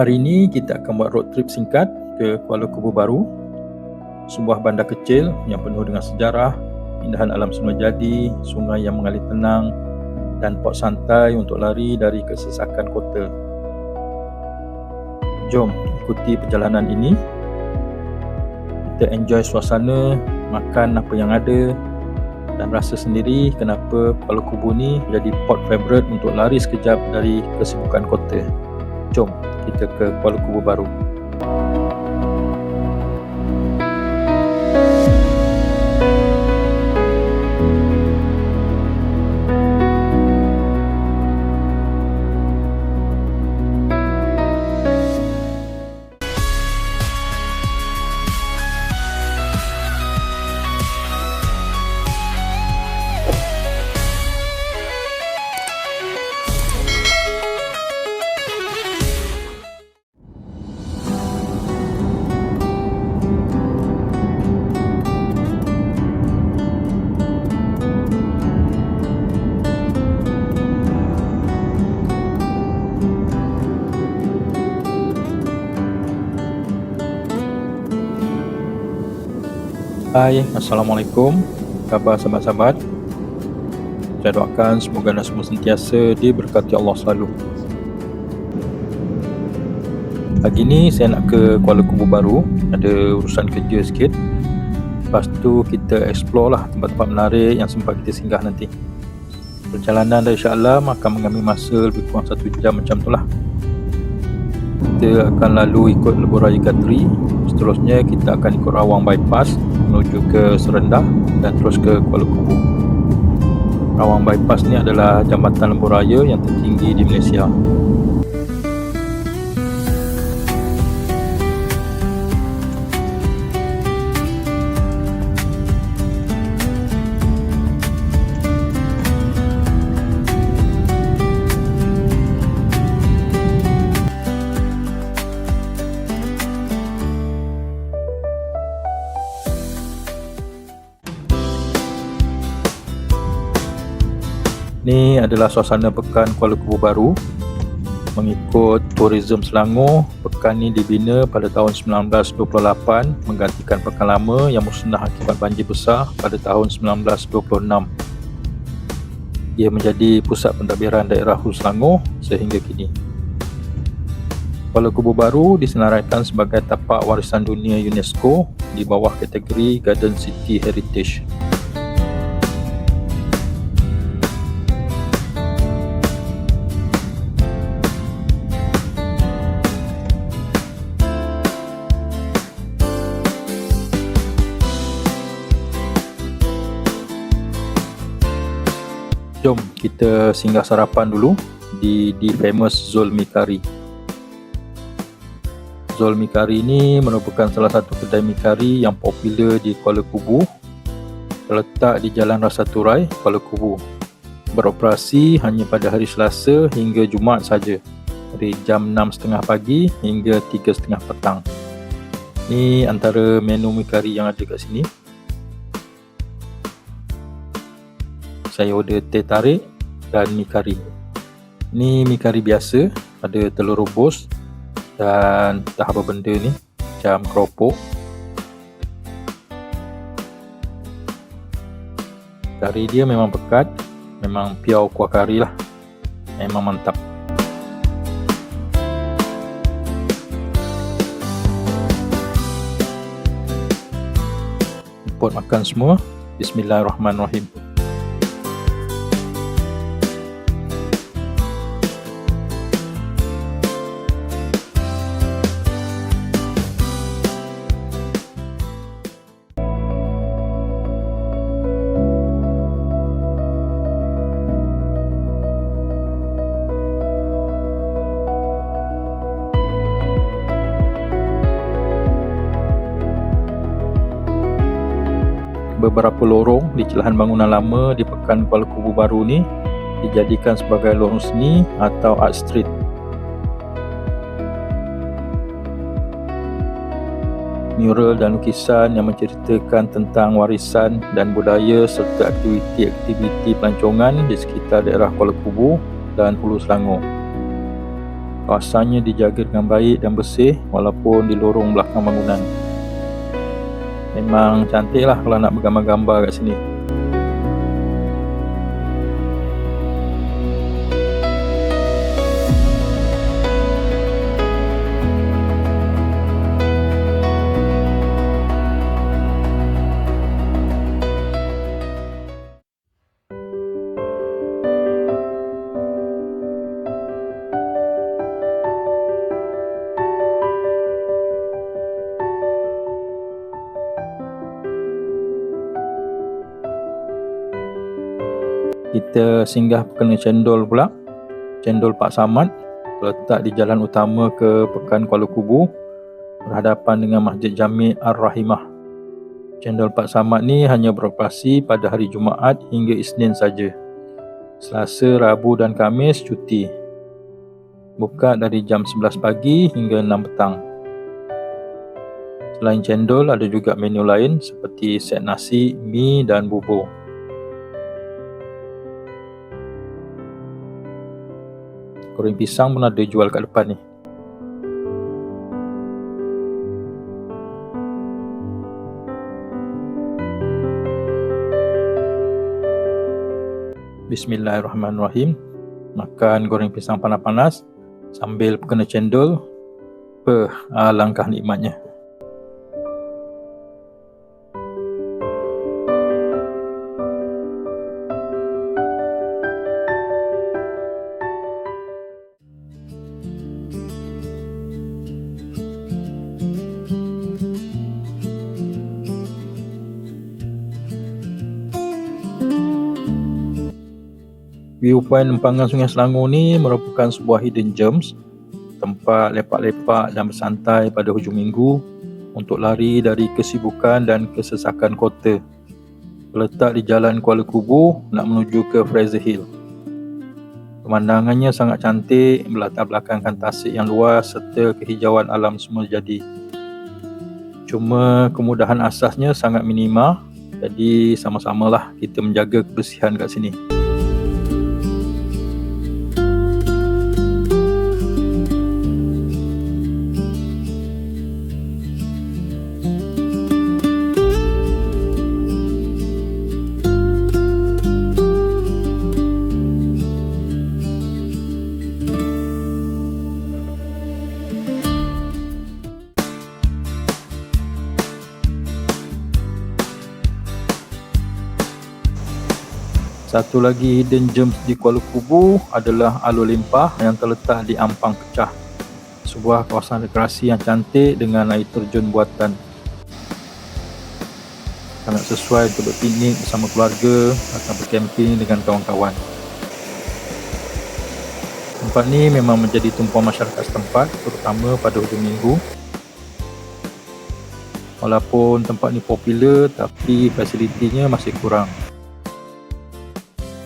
Hari ini kita akan buat road trip singkat ke Kuala Kubu Baru, sebuah bandar kecil yang penuh dengan sejarah, indahan alam semula jadi, sungai yang mengalir tenang dan pot santai untuk lari dari kesesakan kota. Jom ikuti perjalanan ini. Kita enjoy suasana, makan apa yang ada dan rasa sendiri kenapa Kuala Kubu ni jadi pot favorite untuk lari sekejap dari kesibukan kota. Jom kita ke Kuala Kubu Baru. Hai, Assalamualaikum. Khabar sahabat-sahabat? Saya doakan semoga anda semua sentiasa diberkati Allah selalu. Pagi ni saya nak ke Kuala Kubu Baru. Ada urusan kerja sikit. Lepas tu kita explore lah tempat-tempat menarik yang sempat kita singgah nanti. Perjalanan dari Shah Alam akan mengambil masa lebih kurang satu jam macam tu lah. Kita akan lalu ikut Lebuh Raya Gatri. Seterusnya kita akan ikut Rawang Bypass menuju ke Serendah dan terus ke Kuala Kubu Rawang Bypass ni adalah jambatan Lebuh Raya yang tertinggi di Malaysia Ini adalah suasana pekan Kuala Kubu Baru Mengikut Tourism Selangor, pekan ini dibina pada tahun 1928 menggantikan pekan lama yang musnah akibat banjir besar pada tahun 1926. Ia menjadi pusat pentadbiran daerah Hulu Selangor sehingga kini. Kuala Kubu Baru disenaraikan sebagai tapak warisan dunia UNESCO di bawah kategori Garden City Heritage. Jom kita singgah sarapan dulu di di famous Zolmi Kari. Zolmi Kari ini merupakan salah satu kedai mi kari yang popular di Kuala Kubu. Terletak di Jalan Rasa Turai, Kuala Kubu. Beroperasi hanya pada hari Selasa hingga Jumaat saja. Dari jam 6.30 pagi hingga 3.30 petang. Ini antara menu mi kari yang ada kat sini. Saya order teh tarik dan mi kari. Ni mi kari biasa, ada telur rebus dan tak apa benda ni, macam keropok. Kari dia memang pekat, memang piau kuah kari lah. Memang mantap. Pot makan semua. Bismillahirrahmanirrahim. Beberapa lorong di celahan bangunan lama di Pekan Kuala Kubu Baru ni dijadikan sebagai lorong seni atau art street. Mural dan lukisan yang menceritakan tentang warisan dan budaya serta aktiviti-aktiviti pelancongan di sekitar daerah Kuala Kubu dan Hulu Selangor. Kawasannya dijaga dengan baik dan bersih walaupun di lorong belakang bangunan. Memang cantik lah kalau nak bergambar-gambar kat sini. Kita singgah kena cendol pula. Cendol Pak Samad. Letak di jalan utama ke Pekan Kuala Kubu berhadapan dengan Masjid Jami' Ar-Rahimah. Cendol Pak Samad ni hanya beroperasi pada hari Jumaat hingga Isnin saja. Selasa, Rabu dan Kamis cuti. Buka dari jam 11 pagi hingga 6 petang. Selain cendol, ada juga menu lain seperti set nasi, mi dan bubur. Goreng pisang pun ada jual kat depan ni. Bismillahirrahmanirrahim. Makan goreng pisang panas-panas Sambil kena cendol. Apa alangkah nikmatnya Viewpoint Empangan Sungai Selangor ni merupakan sebuah hidden gems tempat lepak-lepak dan bersantai pada hujung minggu untuk lari dari kesibukan dan kesesakan kota. Terletak di Jalan Kuala Kubu nak menuju ke Fraser Hill. Pemandangannya sangat cantik, berlatar belakangkan tasik yang luas serta kehijauan alam semua jadi. Cuma kemudahan asasnya sangat minima, jadi sama-samalah kita menjaga kebersihan kat sini. Satu lagi hidden gems di Kuala Kubu adalah Alur Limpah yang terletak di Ampang Pecah. Sebuah kawasan rekreasi yang cantik dengan air terjun buatan. Sangat sesuai untuk berpiknik bersama keluarga atau berkemping dengan kawan-kawan. Tempat ni memang menjadi tumpuan masyarakat setempat terutama pada hujung minggu. Walaupun tempat ni popular tapi fasilitinya masih kurang.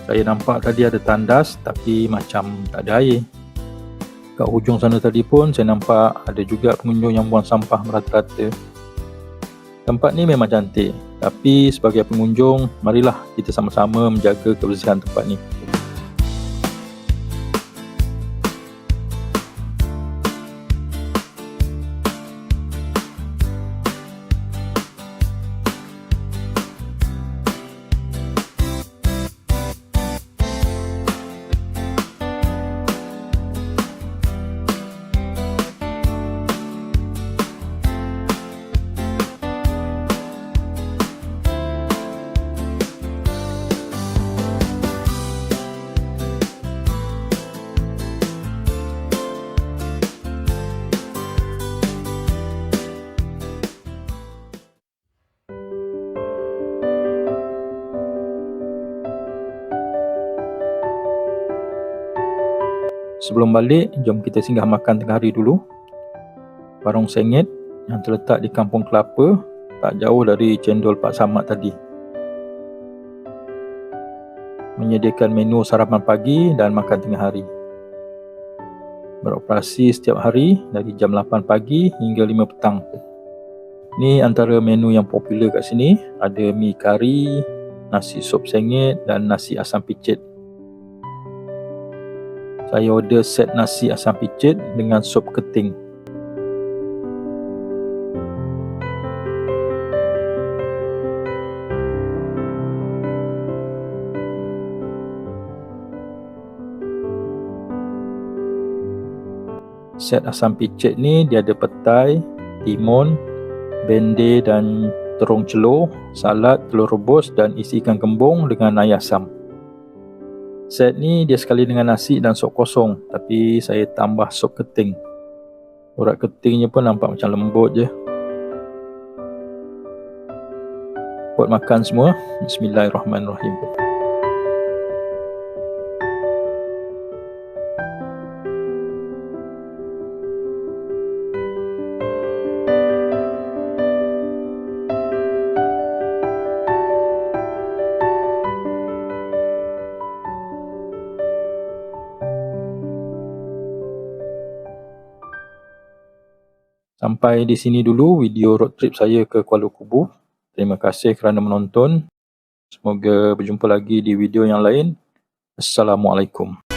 Saya nampak tadi ada tandas tapi macam tak ada air. Kat hujung sana tadi pun saya nampak ada juga pengunjung yang buang sampah merata-rata. Tempat ni memang cantik tapi sebagai pengunjung marilah kita sama-sama menjaga kebersihan tempat ni. Sebelum balik, jom kita singgah makan tengah hari dulu. Warung Sengit yang terletak di Kampung Kelapa, tak jauh dari cendol Pak Samad tadi. Menyediakan menu sarapan pagi dan makan tengah hari. Beroperasi setiap hari dari jam 8 pagi hingga 5 petang. Ni antara menu yang popular kat sini. Ada mi kari, nasi sup sengit dan nasi asam picit. Saya order set nasi asam picit dengan sup keting. Set asam picit ni dia ada petai, timun, bende dan terung celur, salad, telur rebus dan isi ikan kembung dengan air asam. Set ni dia sekali dengan nasi dan sup kosong tapi saya tambah sup keting. Urat ketingnya pun nampak macam lembut je. Buat makan semua. Bismillahirrahmanirrahim. Sampai di sini dulu video road trip saya ke Kuala Kubu. Terima kasih kerana menonton. Semoga berjumpa lagi di video yang lain. Assalamualaikum.